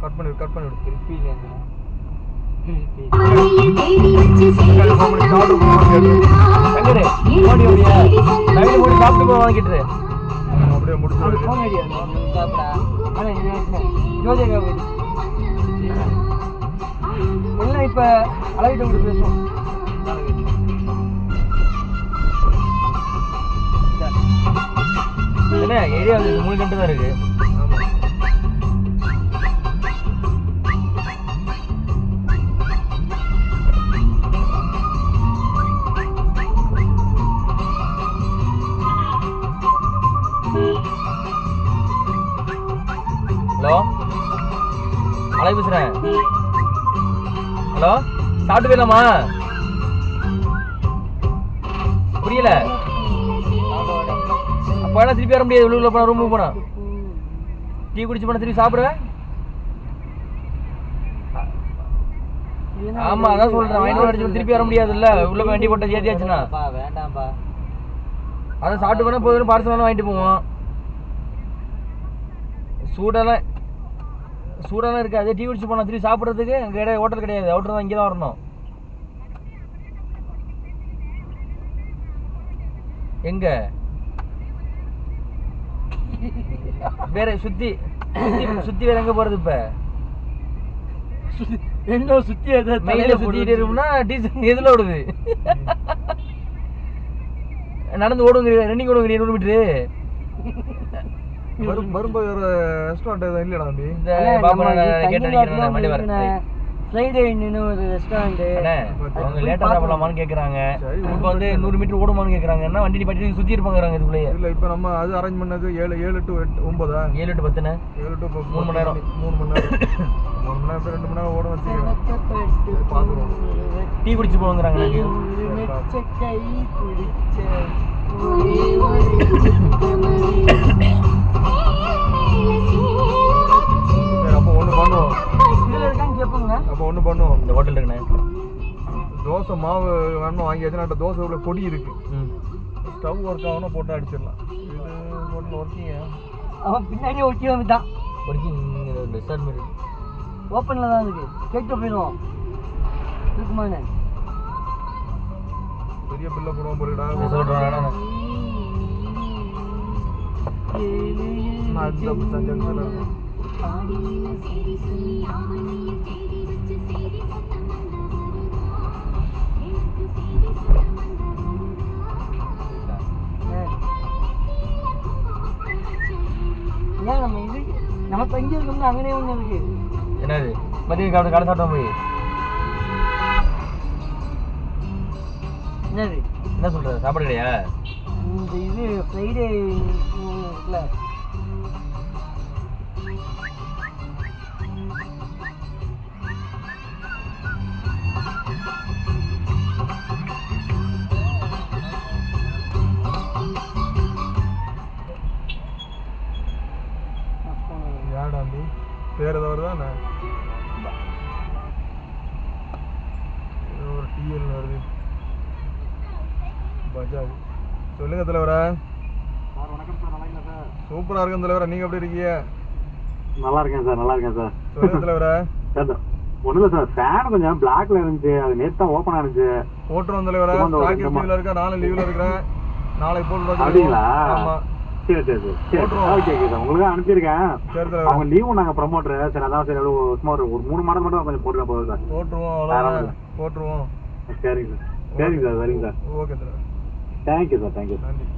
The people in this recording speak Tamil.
கட் பண்ணி கட் பண்ணி விடு திருப்பி சாப்பிட்டு போய் வாங்கிட்டு. அப்படியே முடிச்சு. ஃபோன் ஐடியா ஜோதிகா எல்லாம் இப்போ அழகிட்ட கூட பேசுவோம்? ஏரியா மூணு கண்டு தான் இருக்கு. ஹலோ? அலை பேசுறேன் ஹலோ? சாப்பிட்டு போயிடலாமா புரியல. அப்போ வேணா திருப்பி வர முடியாது. உள்ள போனா ரூமுக்கு போனா. டீ குடிச்சு போனா திருப்பி சாப்பிடுவேன். ஆமா அதான் சொல்றேன். வாங்கிட்டு அடிச்சு திருப்பி வர முடியாதுல்ல. உள்ள வண்டி போட்ட ஏத்தியாச்சுன்னா வேண்டாம்ப்பா. அதான் சாப்பிட்டு போனா போதும் பார்சல் வாங்கிட்டு போவோம். சூடெல்லாம் சூடெல்லாம் இருக்காது டீ குடிச்சு போனா திருப்பி சாப்பிட்றதுக்கு அங்கே கிடையாது ஹோட்டல் கிடையாது. அவுட்டர் தான் இங்கே தான் வரணும். எங்க? வேற சுத்தி. சுத்தி வேற எங்க போறது இப்ப? என்ன சுத்தி? மெயில சுத்திட்டு இருக்கோம்னா டீசல் எதுல ஓடுது? நடந்து ஓடுங்க ரன்னிங் ஓடுங்க நூறு மீட்டரு வரும் வரும்போது ஒரு ரெஸ்டாரண்ட் எதுவும் இல்லைடா தம்பி? இந்த மண்டி வரேன் ஃப்ரைடே இன்னும் ஒரு ரெஸ்டாரண்ட் அவங்க லேட்டா சாப்பிடலாமான்னு கேக்குறாங்க. இப்போ வந்து நூறு மீட்டர் ஓடுமான்னு கேக்குறாங்க. என்ன வண்டி பட்டி சுத்தி இருப்பாங்க இதுக்குள்ளேயே. இல்ல இப்ப நம்ம அது அரேஞ்ச் பண்ணது ஏழு ஏழு டு எட்டு ஒன்பதா? ஏழு டு பத்துண்ணே. ஏழு டு மூணு மணி நேரம். மூணு மணி நேரம். மூணு மணி நேரம் ரெண்டு மணி நேரம் ஓட வச்சுக்கிறேன். பாத்துருவோம் டீ குடிச்சு போங்கிறாங்க எனக்கு ஒண்ணு பண்ணுவோம். இந்த ஹோட்டல் இருக்குண்ணே தோசை மாவு வேணும் வாங்கியாச்சு நான் தோசை உள்ள பொடி இருக்கு. ஸ்டவ் ஒர்க் ஆகணும் போட்டு அடிச்சிடலாம். இது ஹோட்டல் ஒர்க்கிங்க அவன் பின்னாடியே ஒட்டி வந்துட்டான். ஒர்க்கிங் ரெஸ்டாரண்ட் மாதிரி. ஓப்பன்ல தான் இருக்கு. கேட்க போயிடுவோம். இருக்குமாண்ணே பெரிய பில்ல போடுவோம் போலடா. வேணாண்ணே. நான் அதுல இங்கே இருக்கோம்னா அங்கனே ஒன்று இருக்கு. என்னது? மதியம் கடை கடை சாப்பிட்டோம் போய் என்னது? என்ன சொல்ற? சாப்பாடு கிடையா இந்த இது ஃப்ரைடே இருக்குல்ல நீ பேர் ஏதாவது வருதா ஏதோ ஒரு டிஎல் வருது. பஜாஜ். சொல்லுங்க தலைவரா. சூப்பரா இருக்கும் தலைவரா. நீங்க எப்படி இருக்கீங்க? நல்லா இருக்கேன் சார். நல்லா இருக்கேன் சார். சொல்லுங்க தலைவரா. சார் ஒன்றும் இல்லை சார். ஃபேன் கொஞ்சம் பிளாக்ல இருந்துச்சு. அது நேற்று தான் ஓப்பன் ஆனிச்சு. போட்டுருவோம் தலைவரா. சும்மா இந்த ஒரு ஸ்டாக் ரெண்டு லீவ்ல இருக்கேன். நானும் லீவ்ல இருக்கிறேன் நாளைக்கு போட்டு அப்படிங்களா? ஆமா. சரி சரி சரி. Okay sir. உங்களுக்கு அனுப்பியிருக்கேன். அவங்க லீவு நாங்கள் ப்ரமோட்டர் சரி அதான் சரி சும்மா ஒரு ஒரு மூணு மாடல் மட்டும் கொஞ்சம் போட்டுலாம் போதும் சார். போட்டுருவோம் போட்டுருவோம். சரிங்க சார். சரிங்க சார். சரிங்க sir. Okay sir. Thank you sir. Thank you sir. நன்றி.